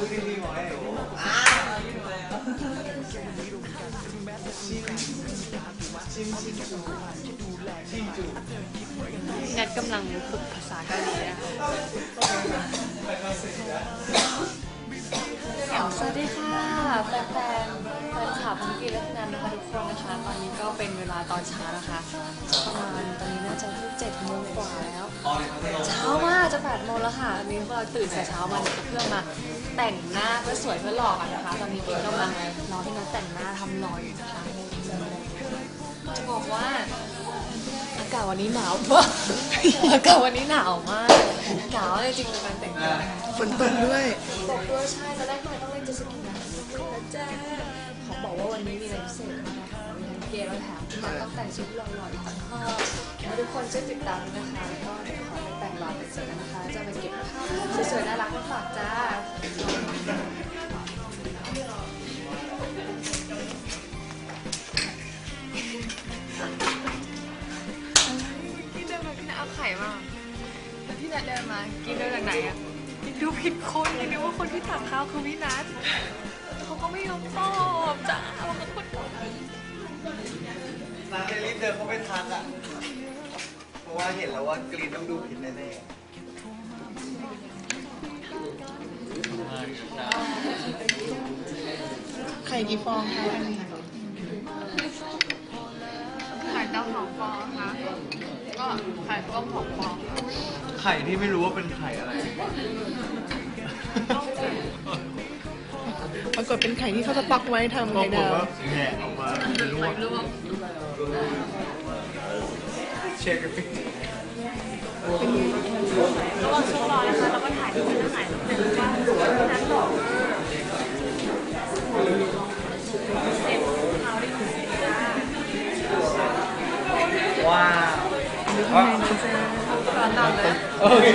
แ이는 거. นักำลังฝึกภาษาเกาหลีนะะสวัสดีค่ะแฟนๆแฟนคลับทุกีและทุกงานนะคะทุกคนนะคะ ตอนนี้ก็เป็นเวลาตอนเช้านะคะ ประมาณตอนนี้น่าจะเจ็ดโมงกว่าแล้ว เช้ามา แปดโมงแล้วค่ะอันนี้พวกเราตื่นแต่เช้ามาเพื่อมาแต่งหน้าเพื่อสวยเพื่อหล่อกันนะคะ ตอนนี้กิ๊กกำลังรอพี่นัทแต่งหน้าทำหล่ออยู่นะคะจะบอกว่าอากาศวันนี้หนาวมากอากาศวันนี้หนาวมากหนาวจริงๆกับการแต่งหน้าฝนตกด้วยตกด้วยใช่ตอนแรกทำไมต้องเล่นเจสกีนะนะจ๊ะเขาบอกว่าวันนี้มีอะไรพิเศษมากนะคะมีทั้งเกมและแถมที่มันต้องแต่งชุดหล่อๆอีกต่างหากแล้วทุกคนช่วยติดตามด้วยนะคะแล้วก็เดี๋ยวขอ ไปแต่งหล่อไปเสร็จแล้วนะคะ จะไปเก็บภาพสวยๆน่ารักมาฝากจ้าพี่เดินมาพี่นัเอาไข่มาแล้วพี่นัเดินมา กินเดินจากไหนอะกินดูผิดคนกินนึกว่าคนที่ตักข้าวคือพี่นัทเขาก็ไม่ยอมตอบจ้าว่าเขาคนนางเลยรีบเดินเข้าไปทักอะ ราะว่าเห็นแล้วว่ากรีนต้องดูผิดแน่ไข่กี่ฟองคะอันนี้ไข่ดาวสองฟองนะคะก็ไข่ต้มสองฟองๆไข่ที่ไม่รู้ว่าเป็นไข่อะไร ปรากฏเป็นไข่ที่เขาจะปักไว้ทำปราไข่กฏดาวว่าแหงออกมาเป็นลวก ลวก เช็คกันระหว่างช่วงรอนะคะเราก็ถ่ายรูปกันถ่ายรูปเต็มว่าพี่นัทบอกเต็มเขาได้ถึงจ้าว้าวก่อนนอเลย โอเค